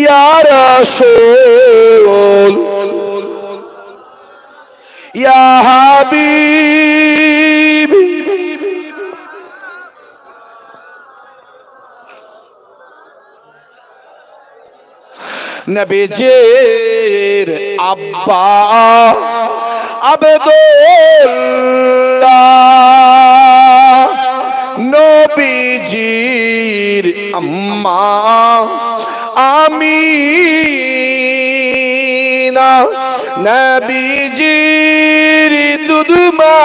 ইয়া রাসূল ইয়া হাবিব। নবীজির আব্বা আবেদুল্লাহ। নবীজির আম্মা। আমিনা। নবীজির দুধমা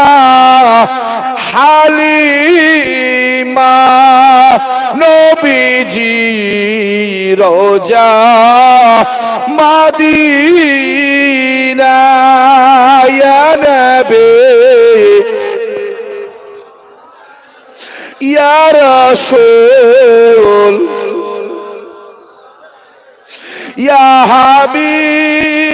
হালিমা। নবীজি রোজা মাদিনা ইয়া নবী। ইয়া ইয়া হাবিব।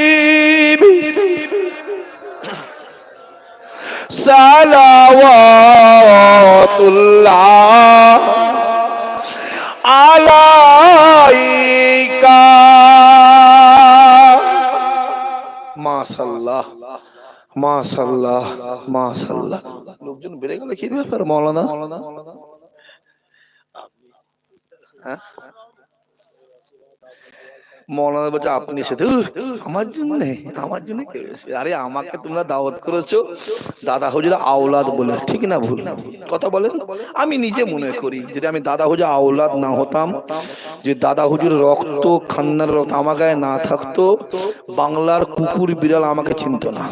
সালাওয়াতুল্লাহ আলাইকা। মাশাআল্লাহ মাশাআল্লাহ মাশাআল্লাহ। লোকজন বেড়ে গেল কি ব্যাপার মাওলানা হ্যাঁ? মৌলানা বলছে আপনি এসে আমার জন্য আমার জন্য আরে আমাকে তোমরা দাওয়াত করেছ? দাদা হুজুর আওলাদ বলে। ঠিক না ভুল? কথা বলেন? আমি নিজে মনে করি যদি আমি দাদা হুজুর আওলাদ না হতাম যে দাদা হুজুর রক্ত খান্নার রক্ত আমার গায়ে না থাকতো বাংলার কুকুর বিড়াল আমাকে চিনত না।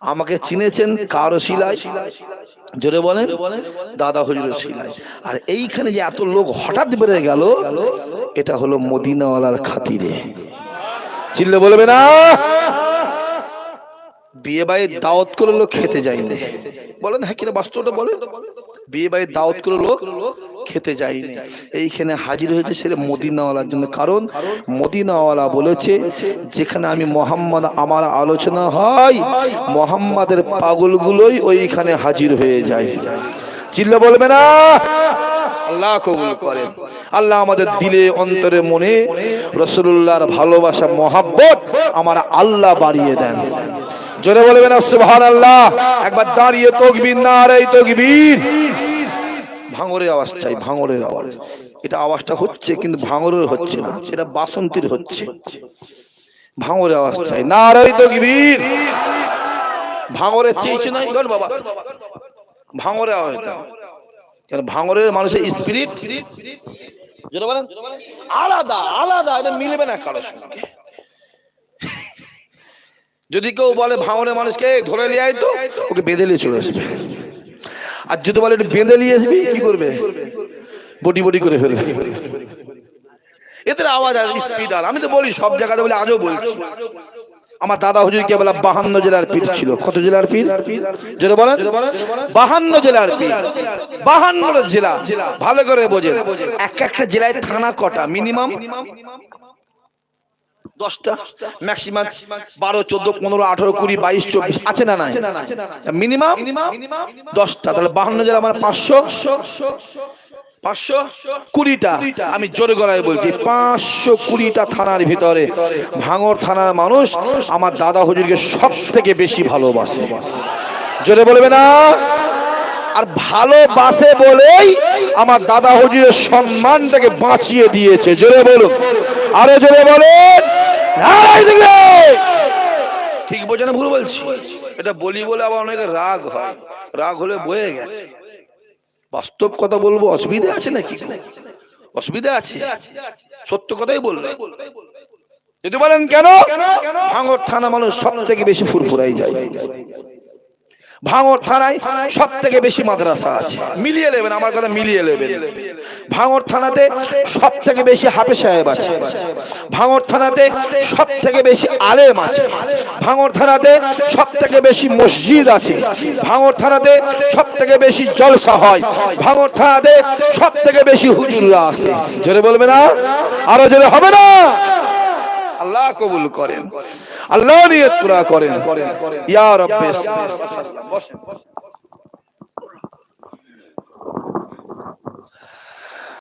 আমাকে চিনেছেন কারও শিলায় জোরে বলেন, দাদা হুজুরের শিলায় আর এইখানে যে এত লোক হঠাৎ বেড়ে গেল, এটা হলো মদিনাওয়ালার খাতিরে। চিল্লে বলবে না? বিয়ে বাড়ির দাওয়াত করে লোক খেতে যায়নি। বলেন হ্যাঁ কিনা বাস্তবটা বলে বিয়ে বাড়ির দাওয়াত করে লোক খেতে যায়নি। এইখানে হাজির হয়েছে সেটা মদিনাওয়ালার জন্য। কারণ মদিনাওয়ালা বলেছে যেখানে আমি মোহাম্মদ আমার আলোচনা হয় মোহাম্মদের পাগলগুলোই ওইখানে হাজির হয়ে যায়। চিল্লা বলবে না? আল্লাহ কবুল করেন। আল্লাহ আমাদের দিলে অন্তরে মনে রসুল্লাহর ভালোবাসা মহাব্বত আমার আল্লাহ বাড়িয়ে দেন। জোরে বলবেন সুবহান আল্লাহ একবার দাঁড়িয়ে তকবীর না আর এই তকবীর। ভাঙরের আওয়াজ চাই, ভাঙরের আওয়াজ। এটা আওয়াজটা হচ্ছে কিন্তু ভাঙরের হচ্ছে না, সেটা বাসন্তীর হচ্ছে। ভাঙরের আওয়াজ চাই। না আর এই তকবীর ভাঙরের চেয়েছে নাই গল বাবা। ভাঙরের আওয়াজ দাও। কেন ভাঙরের মানুষের স্পিরিট বলেন। আলাদা আলাদা, এটা মিলবে না কারোর সঙ্গে। যদি কেউ বলে ভাঙরের মানুষকে ধরে নিয়ে তো। ওকে বেঁধে নিয়ে চলে আসবে। আর যদি বলে বেঁধে নিয়ে আসবি, কি করবে? বটি বটি করে ফেলবে। এদের আওয়াজ আর স্পিড আর। আমি তো বলি, সব জায়গাতে বলে আজও বলছি। আমার দাদা হুজুর কে বলা বাহান্ন জেলার পীর ছিল। কত জেলার পীর? যেটা বলেন। বাহান্ন জেলার পীর। বাহান্ন জেলা। ভালো করে বোঝেন। এক একটা জেলায় থানা কটা? মিনিমাম? দশটা ম্যাক্সিমাম বারো চোদ্দ পনেরো আঠারো কুড়ি বাইশ চব্বিশ আছে না নাই? মিনিমাম দশটা তাহলে বাহান্ন জেলা আমার পাঁচশো। পাঁচশো কুড়িটা। আমি জোরে গলায় বলছি পাঁচশো কুড়িটা থানার ভিতরে ভাঙর থানার মানুষ আমার দাদা হুজুরকে সব থেকে বেশি ভালোবাসে। জোরে বলবে না? আর ভালোবাসে বলেই আমার দাদা হুজুরের সম্মানটাকে বাঁচিয়ে দিয়েছে। জোরে বলুন। আরও জোরে বলেন। ঠিক বোঝে না ভুল বলছি? এটা বলি বলে আবার অনেকে রাগ হয়। রাগ হলে বয়ে গেছে। বাস্তব কথা বলব অসুবিধা আছে নাকি? অসুবিধা আছে। সত্য কথাই বলব যদি বলেন কেন? ভাঙর থানা মানুষ সব থেকে বেশি ফুরফুরাই যায়। ভাঙর থানায় সব থেকে বেশি মাদ্রাসা আছে। মিলিয়ে নেবেন, আমার কথা মিলিয়ে নেবেন। ভাঙর থানাতে সব থেকে বেশি হাফে সাহেব আছে। ভাঙর থানাতে সব থেকে বেশি আলেম আছে। ভাঙর থানাতে সব থেকে বেশি মসজিদ আছে। ভাঙর থানাতে সব থেকে বেশি জলসা হয়। ভাঙর থানাতে সব থেকে বেশি হুজুররা আছে। জোরে বলবে না? আরও জোরে হবে না? আল্লাহ কবুল করেন। আল্লাহ নিয়ত পুরা করেন। ইয়া রব্বে বসেন।